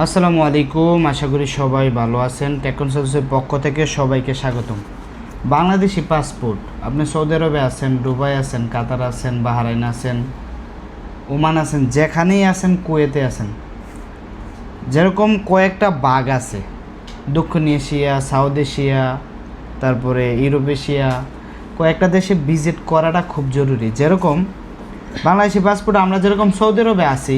আসসালামু আলাইকুম, আশা করি সবাই ভালো আছেন। টেকন সার্ভিসের পক্ষ থেকে সবাইকে স্বাগতম। বাংলাদেশি পাসপোর্ট, আপনি সৌদি আরবে আছেন, দুবাই আছেন, কাতার আছেন, বাহারাইন আছেন, ওমান আছেন, যেখানেই আছেন, কুয়েতে আছেন। যেরকম কয়েকটা বাঘ আছে, দক্ষিণ এশিয়া, সাউথ এশিয়া, তারপরে ইউরোপ এশিয়া, কয়েকটা দেশে ভিজিট করাটা খুব জরুরি। যেরকম বাংলাদেশি পাসপোর্ট, আমরা যেরকম সৌদি আরবে আছি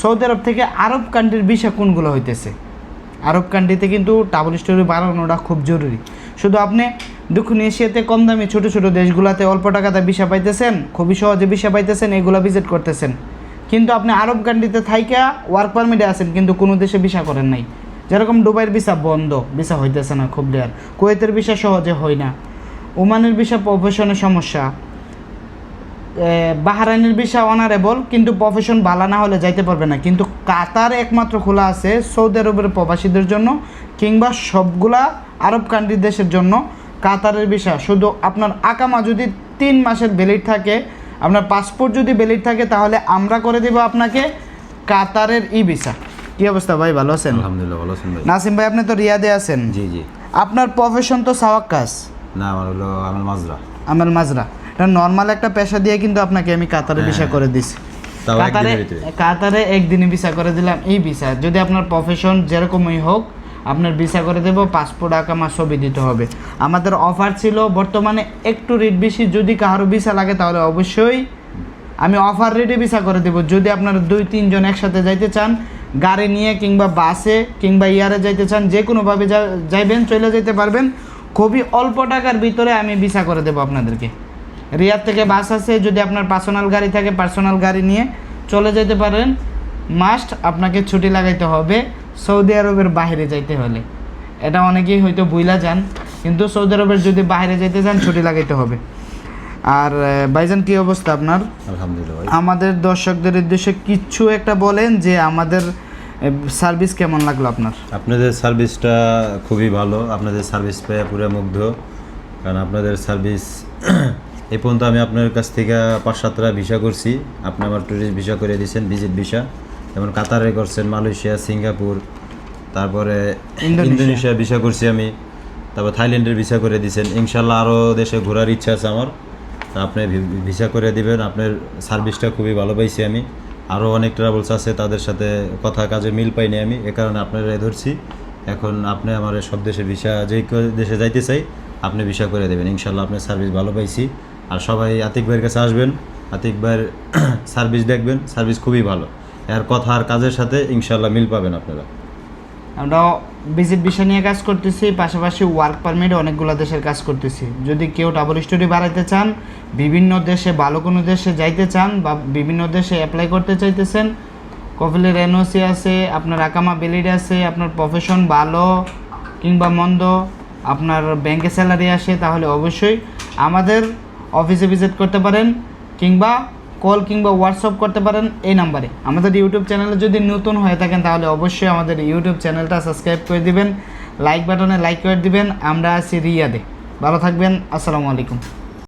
সৌদি আরব থেকে আরব কান্ট্রির ভিসা কোনগুলো হইতেছে? আরব কান্ট্রিতে কিন্তু ডাবল স্টোরি বানানোটা খুব জরুরি। শুধু আপনি দক্ষিণ এশিয়াতে কম দামি ছোটো ছোটো দেশগুলোতে অল্প টাকাতে ভিসা পাইতেছেন, খুবই সহজে ভিসা পাইতেছেন, এগুলো ভিজিট করতেছেন। কিন্তু আপনি আরব কান্ট্রিতে থাইকা ওয়ার্ক পারমিটে আছেন, কিন্তু কোনো দেশে ভিসা করেন নাই। যেরকম দুবাইয়ের ভিসা বন্ধ ভিসা হইতেছে না খুব রেয়ার কুয়েতের ভিসা সহজে হয় না। ওমানের ভিসা প্রফেশনের সমস্যা। বাহারাইনের ভিসা অনারেবল কিন্তু প্রফেশন বালা না হলে যাইতে পারবে না। কিন্তু কাতার একমাত্র খোলা আছে সৌদি আরবের প্রবাসীদের জন্য কিংবা সবগুলা আরব কান্ট্রি দেশের জন্য কাতারের ভিসা শুধু আপনার আকামা যদি তিন মাসের ভ্যালিড থাকে আপনার পাসপোর্ট যদি ভ্যালিড থাকে তাহলে আমরা করে দেবো আপনাকে কাতারের ই ভিসা কি অবস্থা ভাই ভালো আছেন? আলহামদুলিল্লাহ ভালো আছেন ভাই। নাসিম ভাই আপনি তো রিয়াদে আছেন। জি জি। আপনার প্রফেশন তো সাওয়াক্কাস না আমার হলো আমার মাজরা। আমার মাজরা। এটা নর্মাল একটা পেশা দিয়ে কিন্তু আপনাকে আমি কাতারে ভিসা করে দিছি। কাতারে কাতারে একদিনে ভিসা করে দিলাম এই ভিসা। যদি আপনার প্রফেশন যেরকমই হোক আপনার ভিসা করে দেব পাসপোর্ট আকামা ছবি দিতে হবে। আমাদের অফার ছিল বর্তমানে একটু রেট বেশি। যদি কারও ভিসা লাগে তাহলে অবশ্যই আমি অফার রেটে ভিসা করে দেবো। যদি আপনারা দুই তিনজন একসাথে যাইতে চান গাড়ি নিয়ে কিংবা বাসে কিংবা ইয়ারে যাইতে চান যে কোনোভাবে যা- যাইবেন চলে যেতে পারবেন। খুবই অল্প টাকার ভিতরে আমি ভিসা করে দেবো আপনাদেরকে। রিয়াদ থেকে বাস আছে যদি আপনার পার্সোনাল গাড়ি থাকে পার্সোনাল গাড়ি নিয়ে চলে যেতে পারেন। মাস্ট আপনাকে ছুটি লাগাইতে হবে সৌদি আরবের বাইরে যাইতে হলে। এটা অনেকেই হয়তো বুইলা যান কিন্তু সৌদি আরবের যদি বাইরে যাইতে চান ছুটি লাগাইতে হবে। আর ভাইজান কি অবস্থা আপনার? আলহামদুলিল্লাহ আমাদের দর্শকদের উদ্দেশ্যে কিচ্ছু একটা বলেন যে আমাদের সার্ভিস কেমন লাগল আপনার? আপনাদের সার্ভিসটা খুবই ভালো। আপনাদের সার্ভিস পেয়ে পুরো মুগ্ধ। কারণ আপনাদের সার্ভিস এই পর্যন্ত আমি আপনার কাছ থেকে পাঁচ সাতটা ভিসা করছি। আপনি আমার ট্যুরিস্ট ভিসা করে দিয়েছেন ভিজিট ভিসা। যেমন কাতারে করছেন মালয়েশিয়া সিঙ্গাপুর তারপরে ইন্দোনেশিয়া। ভিসা করছি আমি। তারপর থাইল্যান্ডের ভিসা করে দিয়েছেন। ইনশাল্লাহ আরও দেশে ঘোরার ইচ্ছা আছে আমার। তা আপনি ভিসা করে দিবেন। আপনার সার্ভিসটা খুবই ভালো পাইছি আমি। আরও অনেক ট্রাভেলস আছে তাদের সাথে কথা কাজে মিল পাইনি আমি। এ কারণে আপনারা ধরছি। এখন আপনি আমার সব দেশে ভিসা যেই ক- দেশে যাইতে চাই আপনি ভিসা করে দেবেন। ইনশাল্লাহ আপনার সার্ভিস ভালো পাইছি। আর সবাই আতিক ভাইয়ের কাছে আসবেন। আতিক ভাইয়ের সার্ভিস দেখবেন। সার্ভিস খুবই ভালো। এর কথা আর কাজের সাথে ইনশাল্লাহ মিল পাবেন আপনারা। আমরা ভিজিট বিষয় নিয়ে কাজ করতেছি, পাশাপাশি ওয়ার্ক পারমিট অনেকগুলো দেশের কাজ করতেছি। যদি কেউ ডাবল স্টোরি বাড়াইতে চান, বিভিন্ন দেশে, ভালো কোনো দেশে যাইতে চান বা বিভিন্ন দেশে অ্যাপ্লাই করতে চাইতেছেন কফিলের এনওসি আছে, আপনার আকামা বেলিড আছে, আপনার প্রফেশন ভালো কিংবা মন্দ, আপনার ব্যাংকে স্যালারি আসে, তাহলে অবশ্যই আমাদের অফিসে ভিজিট করতে পারেন কিংবা কল কিংবা হোয়াটসঅ্যাপ করতে পারেন এই নাম্বারে। আমাদের ইউটিউব চ্যানেলে যদি নতুন হয়ে থাকেন, তাহলে অবশ্যই আমাদের ইউটিউব চ্যানেলটা সাবস্ক্রাইব করে দিবেন লাইক বাটনে লাইক করে দিবেন। আমরা আছি রিয়াদে। ভালো থাকবেন, আসসালামু আলাইকুম।